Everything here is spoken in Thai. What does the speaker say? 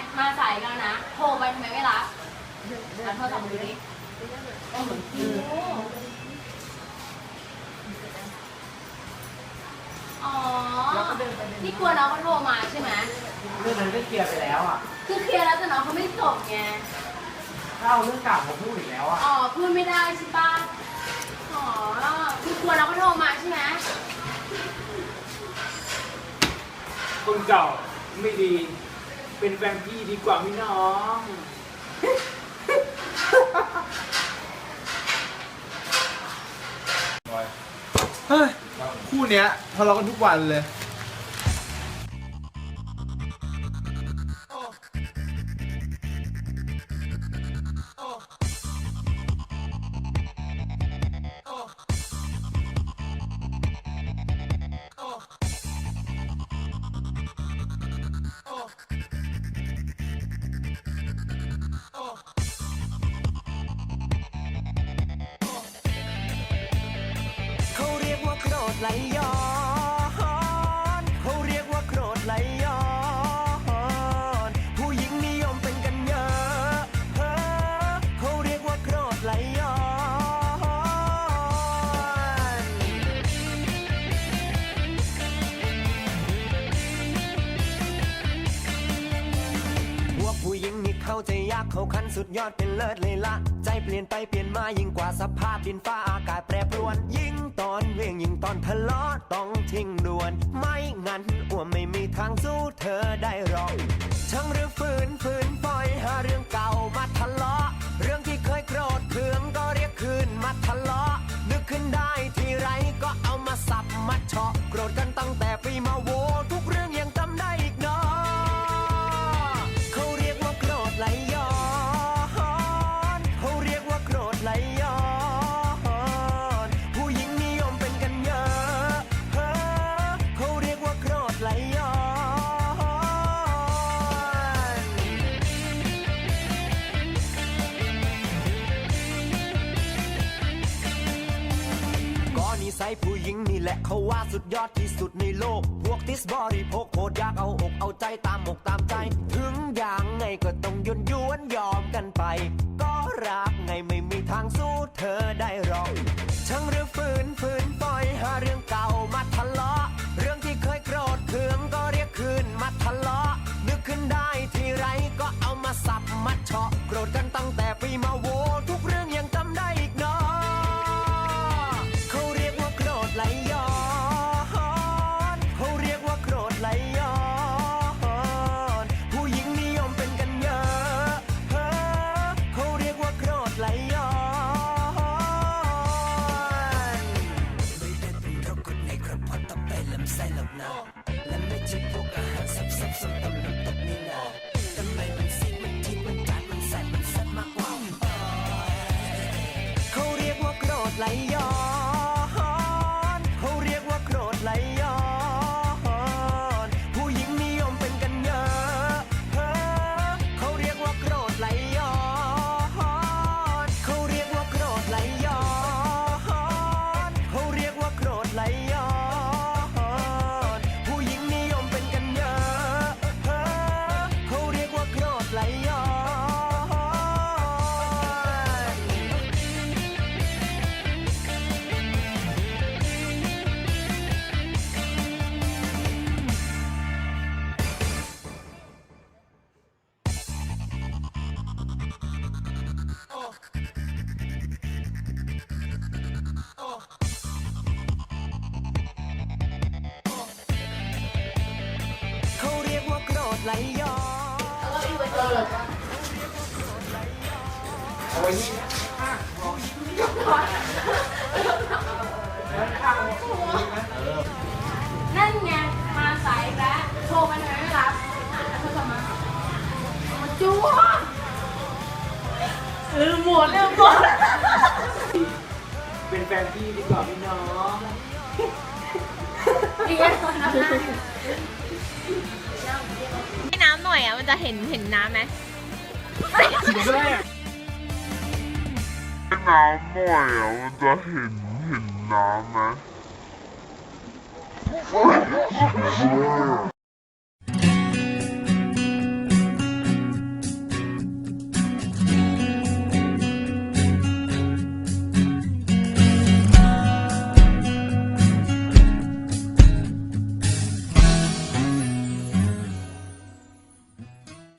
ทำไมไม่รับเอาโทรศัพท์มาดูดิโอ้โหอ๋อที่กลัวน้องเขาโทรมาใช่ไหมเรื่องนั้นก็เคลียร์ไปแล้วอะ คือเคลียร์แล้วแต่น้องเขาไม่จบไงถ้าเอาเรื่องเก่ามาพูดอีกแล้วอะ อ๋อพูดไม่ได้ใช่ปะอ๋อคือกลัวน้องเขาโทรมาใช่ไหมคนเก่าไม่ดี เป็นแฟนพี่ดีกว่าพี่น้อง เฮ้ย คู่เนี้ยทะเลาะกันทุกวันเลย ไหลย้อน เข้าใจยากเขาขันสุดยอดเป็นเลิศเลยละ ใจเปลี่ยนไปเปลี่ยนมายิ่งกว่าสภาพดินฟ้าอากาศแปรปรวน ยิ่งตอนเวียงยิ่งตอนทะเลาะต้องทิ้งด่วน ไม่งั้นอ้วมไม่มีทางสู้เธอได้หรอกช่างหรือฝืนฝืนปล่อยหาเรื่องเก่ามาทะเลาะ สัยผู้หญิงนี่แหละเขาว่าสุดยอดที่สุดในโลก พวกทิสบริโภคโคตรยากเอาอกเอาใจตามอกตามใจ ถึงอย่างไงก็ต้องยนยวนยอมกันไป ไหลย้อนแล้วก็อีเวนต์เลยเอาไว้นี่ข้างมองด้านข้างนี่นะเออนั่นไง มาสายแล้วโทรมาทำไมไม่รับเอาโทรศัพท์มาเอามาจู้ลืมหมดลืมหมดเป็นแฟนพี่ดีกว่าพี่น้อง อีกแล้วนะ จะเห็นเห็นน้ำไหมน้ำหน่อยอะมันจะเห็นเห็นน้ำไหม